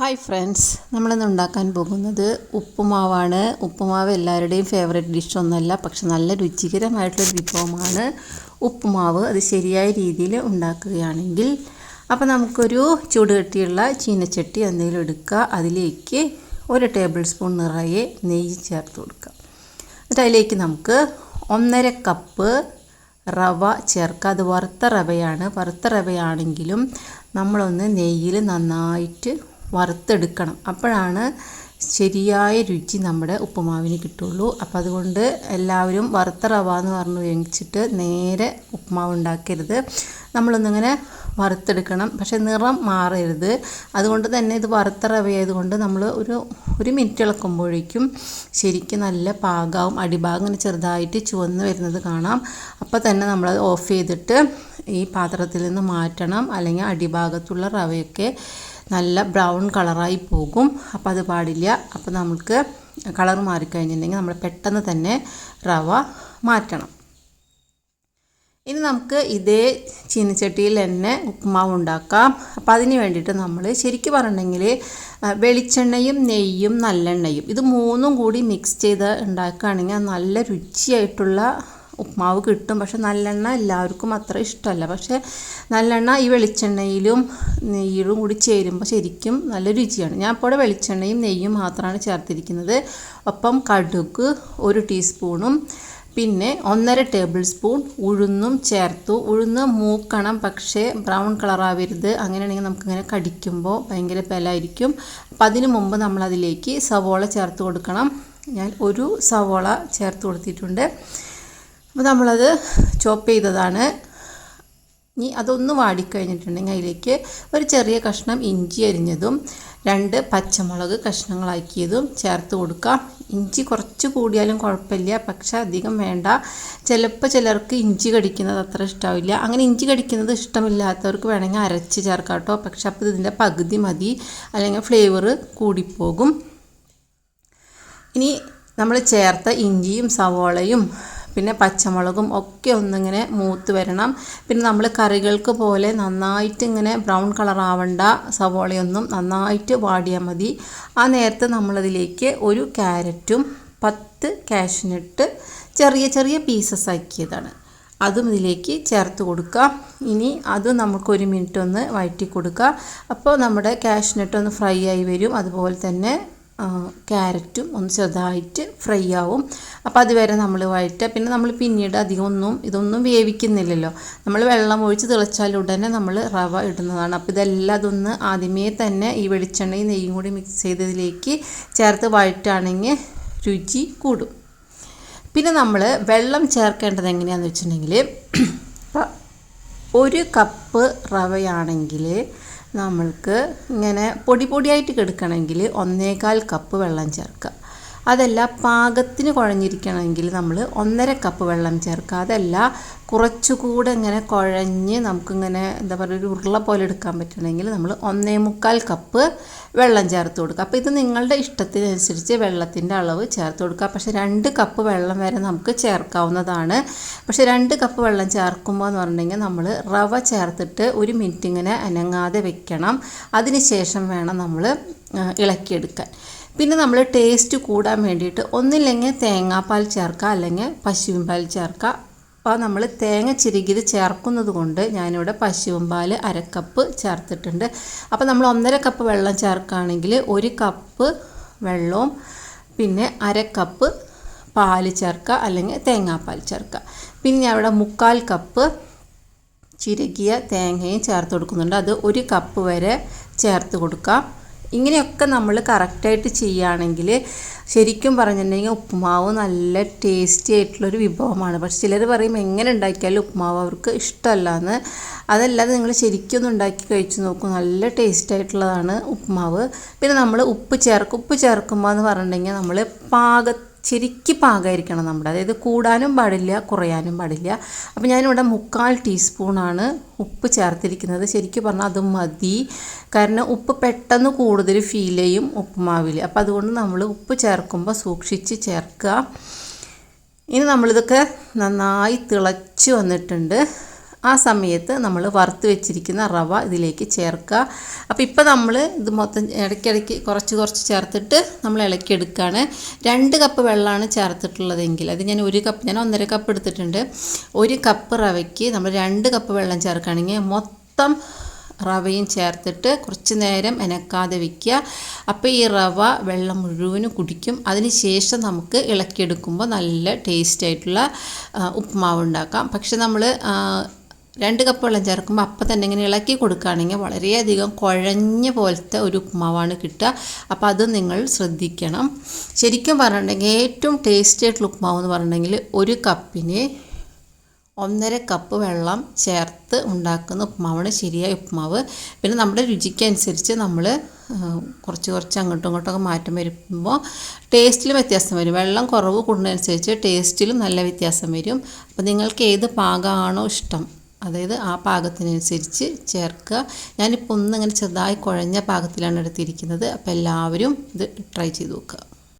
Hi friends നമ്മളിന്ന് ഉണ്ടാക്കാൻ പോകുന്നത് ഉപ്പുമാവാണ്. ഉപ്പുമാവ് എല്ലാവരുടെയും ഫേവറേറ്റ് ഡിഷൊന്നുമല്ല പക്ഷെ നല്ല രുചികരമായിട്ടുള്ളൊരു വിഭവമാണ് ഉപ്പുമാവ്. അത് ശരിയായ രീതിയിൽ ഉണ്ടാക്കുകയാണെങ്കിൽ അപ്പോൾ നമുക്കൊരു ചൂടുകെട്ടിയുള്ള ചീനച്ചട്ടി എന്തെങ്കിലും എടുക്കുക. അതിലേക്ക് ഒരു ടേബിൾ സ്പൂൺ നിറയെ നെയ്യ് ചേർത്ത് കൊടുക്കുക. എന്നിട്ട് അതിലേക്ക് നമുക്ക് ഒന്നര കപ്പ് റവ ചേർക്കുക. അത് വറുത്ത റവയാണ്. വറുത്ത റവയാണെങ്കിലും നമ്മളൊന്ന് നെയ്യിൽ നന്നായിട്ട് വറുത്തെടുക്കണം. അപ്പോഴാണ് ശരിയായ രുചി നമ്മുടെ ഉപ്പുമാവിന് കിട്ടുള്ളൂ. അപ്പോൾ അതുകൊണ്ട് എല്ലാവരും വറുത്ത റവ എന്ന് പറഞ്ഞു വേവിച്ചിട്ട് നേരെ ഉപ്പുമാവ് ഉണ്ടാക്കരുത്. നമ്മളൊന്നിങ്ങനെ വറുത്തെടുക്കണം. പക്ഷേ നിറം മാറരുത്. അതുകൊണ്ട് തന്നെ ഇത് വറുത്ത റവയായതുകൊണ്ട് നമ്മൾ ഒരു ഒരു മിനിറ്റ് ഇളക്കുമ്പോഴേക്കും ശരിക്കും നല്ല പാകവും അടിഭാഗം ഇങ്ങനെ ചെറുതായിട്ട് ചുവന്ന് വരുന്നത് കാണാം. അപ്പോൾ തന്നെ നമ്മളത് ഓഫ് ചെയ്തിട്ട് ഈ പാത്രത്തിൽ നിന്ന് മാറ്റണം. അല്ലെങ്കിൽ അടിഭാഗത്തുള്ള റവയൊക്കെ നല്ല ബ്രൗൺ കളറായി പോകും. അപ്പോൾ അത് പാടില്ല. അപ്പോൾ നമുക്ക് കളർ മാറിക്കഴിഞ്ഞിട്ടുണ്ടെങ്കിൽ നമ്മൾ പെട്ടെന്ന് തന്നെ റവ മാറ്റണം. ഇനി നമുക്ക് ഇതേ ചീനച്ചട്ടിയിൽ തന്നെ ഉപ്പുമാവ് ഉണ്ടാക്കാം. അപ്പോൾ അതിന് വേണ്ടിയിട്ട് നമ്മൾ ശരിക്കും പറഞ്ഞിട്ടുണ്ടെങ്കിൽ വെളിച്ചെണ്ണയും നെയ്യും നല്ലെണ്ണയും ഇത് മൂന്നും കൂടി മിക്സ് ചെയ്ത് ഉണ്ടാക്കുകയാണെങ്കിൽ നല്ല രുചിയായിട്ടുള്ള ഉപ്മാവ് കിട്ടും. പക്ഷെ നല്ലെണ്ണ എല്ലാവർക്കും അത്ര ഇഷ്ടമല്ല. പക്ഷേ നല്ലെണ്ണ ഈ വെളിച്ചെണ്ണയിലും നെയ്യിലും കൂടി ചേരുമ്പോൾ ശരിക്കും നല്ല രുചിയാണ്. ഞാൻ ഇപ്പോൾ വെളിച്ചെണ്ണയും നെയ്യും മാത്രമാണ് ചേർത്തിരിക്കുന്നത്. ഒപ്പം കടുക് ഒരു ടീസ്പൂണും പിന്നെ ഒന്നര ടേബിൾ സ്പൂൺ ഉഴുന്നും ചേർത്തു. ഉഴുന്ന് മൂക്കണം പക്ഷേ ബ്രൗൺ കളറാവരുത് അങ്ങനെയാണെങ്കിൽ നമുക്കിങ്ങനെ കടിക്കുമ്പോൾ ഭയങ്കര ബലമായിരിക്കും. അപ്പം അതിന് മുമ്പ് നമ്മളതിലേക്ക് സവോള ചേർത്ത് കൊടുക്കണം. ഞാൻ ഒരു സവോള ചേർത്ത് കൊടുത്തിട്ടുണ്ട്. അപ്പോൾ നമ്മളത് ചോപ്പ് ചെയ്തതാണ്. ഇനി അതൊന്ന് വാടിക്കഴിഞ്ഞിട്ടുണ്ടെങ്കിൽ അതിലേക്ക് ഒരു ചെറിയ കഷ്ണം ഇഞ്ചി അരിഞ്ഞതും രണ്ട് പച്ചമുളക് കഷ്ണങ്ങളാക്കിയതും ചേർത്ത് കൊടുക്കാം. ഇഞ്ചി കുറച്ച് കൂടിയാലും കുഴപ്പമില്ല പക്ഷേ അധികം വേണ്ട. ചിലപ്പോൾ ചിലർക്ക് ഇഞ്ചി കടിക്കുന്നത് അത്ര ഇഷ്ടമാവില്ല അങ്ങനെ ഇഞ്ചി കടിക്കുന്നത് ഇഷ്ടമില്ലാത്തവർക്ക് വേണമെങ്കിൽ അരച്ച് ചേർക്കാം കേട്ടോ. പക്ഷെ അപ്പോൾ ഇതിന്റെ പകുതി മതി അല്ലെങ്കിൽ ഫ്ലേവർ കൂടിപ്പോകും. ഇനി നമ്മൾ ചേർത്ത ഇഞ്ചിയും സവോളയും പിന്നെ പച്ചമുളകും ഒക്കെ ഒന്നിങ്ങനെ മൂത്ത് വരണം. പിന്നെ നമ്മൾ കറികൾക്ക് പോലെ നന്നായിട്ട് ഇങ്ങനെ ബ്രൗൺ കളർ ആവണ്ട സവോളയൊന്നും നന്നായിട്ട് വാടിയാൽ മതി. ആ നേരത്തെ നമ്മളതിലേക്ക് ഒരു ക്യാരറ്റും പത്ത് കാഷ്നട്ട് ചെറിയ ചെറിയ പീസസ് ആക്കിയതാണ്. അതും ഇതിലേക്ക് ചേർത്ത് കൊടുക്കാം ഇനി അത് നമുക്ക് ഒരു മിനിറ്റ് ഒന്ന് വഴറ്റി കൊടുക്കുക അപ്പോൾ നമ്മുടെ കാഷ്നട്ട് ഒന്ന് ഫ്രൈ ആയി വരും. അതുപോലെ തന്നെ ക്യാരറ്റും ഒന്ന് ചെറുതായിട്ട് ഫ്രൈ ആവും. അപ്പോൾ അതുവരെ നമ്മൾ വഴറ്റുക. പിന്നെ നമ്മൾ പിന്നീട് അധികം ഒന്നും ഇതൊന്നും വേവിക്കുന്നില്ലല്ലോ. നമ്മൾ വെള്ളം ഒഴിച്ച് തിളച്ചാൽ ഉടനെ നമ്മൾ റവ ഇടുന്നതാണ്. അപ്പോൾ ഇതെല്ലാം അതൊന്ന് ആദ്യമേ തന്നെ ഈ വെളിച്ചെണ്ണയും നെയ്യും കൂടി മിക്സ് ചെയ്തതിലേക്ക് ചേർത്ത് വഴറ്റുകയാണെങ്കിൽ രുചി കൂടും. പിന്നെ നമ്മൾ വെള്ളം ചേർക്കേണ്ടത് എങ്ങനെയാണെന്ന് വെച്ചിട്ടുണ്ടെങ്കിൽ ഒരു കപ്പ് റവയാണെങ്കിൽ നമ്മൾക്ക് ഇങ്ങനെ പൊടി പൊടിയായിട്ട് കിടക്കണമെങ്കിൽ ഒന്നേകാൽ കപ്പ് വെള്ളം ചേർക്കുക. അതല്ല പാകത്തിന് കുഴഞ്ഞിരിക്കണമെങ്കിൽ നമ്മൾ ഒന്നര കപ്പ് വെള്ളം ചേർക്കുക. അതല്ല കുറച്ചുകൂടെ ഇങ്ങനെ കുഴഞ്ഞ് നമുക്കിങ്ങനെ എന്താ പറയുക ഒരു ഉരുള പോലെ എടുക്കാൻ പറ്റണമെങ്കിൽ നമ്മൾ ഒന്നേ മുക്കാൽ കപ്പ് വെള്ളം ചേർത്ത് കൊടുക്കുക. അപ്പോൾ ഇത് നിങ്ങളുടെ ഇഷ്ടത്തിനനുസരിച്ച് വെള്ളത്തിന്റെ അളവ് ചേർത്ത് കൊടുക്കുക. പക്ഷേ രണ്ട് കപ്പ് വെള്ളം വരെ നമുക്ക് ചേർക്കാവുന്നതാണ്. പക്ഷേ രണ്ട് കപ്പ് വെള്ളം ചേർക്കുമ്പോൾ എന്ന് പറഞ്ഞിട്ടുണ്ടെങ്കിൽ നമ്മൾ റവ ചേർത്തിട്ട് ഒരു മിനിറ്റ് ഇങ്ങനെ അനങ്ങാതെ വെക്കണം. അതിന് ശേഷം വേണം നമ്മൾ ഇളക്കിയെടുക്കാൻ. പിന്നെ നമ്മൾ ടേസ്റ്റ് കൂടാൻ വേണ്ടിയിട്ട് ഒന്നില്ലെങ്കിൽ തേങ്ങാപ്പാൽ ചേർക്കുക അല്ലെങ്കിൽ പശുവിൻ പാൽ ചേർക്കുക. അപ്പോൾ നമ്മൾ തേങ്ങ ചിരുകിയത് ചേർക്കുന്നത് കൊണ്ട് ഞാനിവിടെ പശുവിൻ പാൽ അരക്കപ്പ് ചേർത്തിട്ടുണ്ട്. അപ്പോൾ നമ്മൾ ഒന്നര കപ്പ് വെള്ളം ചേർക്കുകയാണെങ്കിൽ ഒരു കപ്പ് വെള്ളവും പിന്നെ അര കപ്പ് പാൽ ചേർക്കുക അല്ലെങ്കിൽ തേങ്ങാപ്പാൽ ചേർക്കുക. പിന്നെ ഞാൻ ഇവിടെ മുക്കാൽ കപ്പ് ചിരകിയ തേങ്ങയും ചേർത്ത് കൊടുക്കുന്നുണ്ട്. അത് ഒരു കപ്പ് വരെ ചേർത്ത് കൊടുക്കാം. ഇങ്ങനെയൊക്കെ നമ്മൾ കറക്റ്റായിട്ട് ചെയ്യുകയാണെങ്കിൽ ശരിക്കും പറഞ്ഞിട്ടുണ്ടെങ്കിൽ ഉപ്പുമാവ് നല്ല ടേസ്റ്റി ആയിട്ടുള്ളൊരു വിഭവമാണ്. പക്ഷെ ചിലർ പറയും എങ്ങനെ ഉണ്ടാക്കിയാലും ഉപ്പുമാവ് അവർക്ക് ഇഷ്ടമല്ല എന്ന് അതല്ലാതെ നിങ്ങൾ ശരിക്കും ഒന്ന് ഉണ്ടാക്കി കഴിച്ച് നോക്കും. നല്ല ടേസ്റ്റ് ആയിട്ടുള്ളതാണ് ഉപ്പുമാവ് പിന്നെ നമ്മൾ ഉപ്പ് ചേർക്കും. ഉപ്പ് ചേർക്കുമ്പോൾ എന്ന് പറഞ്ഞിട്ടുണ്ടെങ്കിൽ നമ്മൾ പാക ശരിക്ക് പാകമായിരിക്കണം നമ്മുടെ. അതായത് കൂടാനും പാടില്ല കുറയാനും പാടില്ല. അപ്പോൾ ഞാനിവിടെ മുക്കാൽ ടീസ്പൂണാണ് ഉപ്പ് ചേർത്തിരിക്കുന്നത്. ശരിക്കും പറഞ്ഞാൽ അത് മതി. കാരണം ഉപ്പ് പെട്ടെന്ന് കൂടുതൽ ഫീൽ ചെയ്യും ഉപ്പുമാവിൽ. അപ്പോൾ അതുകൊണ്ട് നമ്മൾ ഉപ്പ് ചേർക്കുമ്പോൾ സൂക്ഷിച്ച് ചേർക്കുക. ഇനി നമ്മളിതൊക്കെ നന്നായി തിളച്ച് വന്നിട്ടുണ്ട്. ആ സമയത്ത് നമ്മൾ വറുത്ത് വെച്ചിരിക്കുന്ന റവ ഇതിലേക്ക് ചേർക്കുക. അപ്പോൾ ഇപ്പോൾ നമ്മൾ ഇത് മൊത്തം ഇടയ്ക്കിടയ്ക്ക് കുറച്ച് കുറച്ച് ചേർത്തിട്ട് നമ്മൾ ഇളക്കിയെടുക്കുകയാണ് രണ്ട് കപ്പ് വെള്ളമാണ് ചേർത്തിട്ടുള്ളതെങ്കിൽ അത് ഞാൻ ഒരു കപ്പ് ഞാൻ ഒന്നര കപ്പ് എടുത്തിട്ടുണ്ട്. ഒരു കപ്പ് റവയ്ക്ക് നമ്മൾ രണ്ട് കപ്പ് വെള്ളം ചേർക്കുകയാണെങ്കിൽ മൊത്തം റവയും ചേർത്തിട്ട് കുറച്ച് നേരം എനക്കാതെ വയ്ക്കുക അപ്പോൾ ഈ റവ വെള്ളം മുഴുവനും കുടിക്കും. അതിന് ശേഷം നമുക്ക് ഇളക്കിയെടുക്കുമ്പോൾ നല്ല ടേസ്റ്റ് ആയിട്ടുള്ള ഉപ്പുമാവ് ഉണ്ടാക്കാം. പക്ഷെ നമ്മൾ രണ്ട് കപ്പ് വെള്ളം ചേർക്കുമ്പോൾ അപ്പം തന്നെ ഇങ്ങനെ ഇളക്കി കൊടുക്കുകയാണെങ്കിൽ വളരെയധികം കുഴഞ്ഞ പോലത്തെ ഒരു ഉപ്പുമാവാണ് കിട്ടുക. അപ്പോൾ അത് നിങ്ങൾ ശ്രദ്ധിക്കണം. ശരിക്കും പറഞ്ഞിട്ടുണ്ടെങ്കിൽ ഏറ്റവും ടേസ്റ്റി ആയിട്ടുള്ള ഉപ്പുമാവ് എന്ന് പറഞ്ഞിട്ടുണ്ടെങ്കിൽ ഒരു കപ്പിന് ഒന്നര കപ്പ് വെള്ളം ചേർത്ത് ഉണ്ടാക്കുന്ന ഉപ്പുമാവാണ് ശരിയായ ഉപ്പുമാവ്. പിന്നെ നമ്മുടെ രുചിക്കനുസരിച്ച് നമ്മൾ കുറച്ച് കുറച്ച് അങ്ങോട്ടും ഇങ്ങോട്ടൊക്കെ മാറ്റം വരുമ്പോൾ ടേസ്റ്റിലും വ്യത്യാസം വരും. വെള്ളം കുറവ് കൂടുന്നതനുസരിച്ച് ടേസ്റ്റിലും നല്ല വ്യത്യാസം വരും. അപ്പോൾ നിങ്ങൾക്ക് ഏത് പാകമാണോ ഇഷ്ടം. അതായത് ആ പാകത്തിനനുസരിച്ച് ചേർക്കുക. ഞാനിപ്പോൾ ഒന്നിങ്ങനെ ചെറുതായി കുഴഞ്ഞ പാകത്തിലാണ് എടുത്തിരിക്കുന്നത്. അപ്പോൾ എല്ലാവരും ഇത് ട്രൈ ചെയ്ത് നോക്കുക.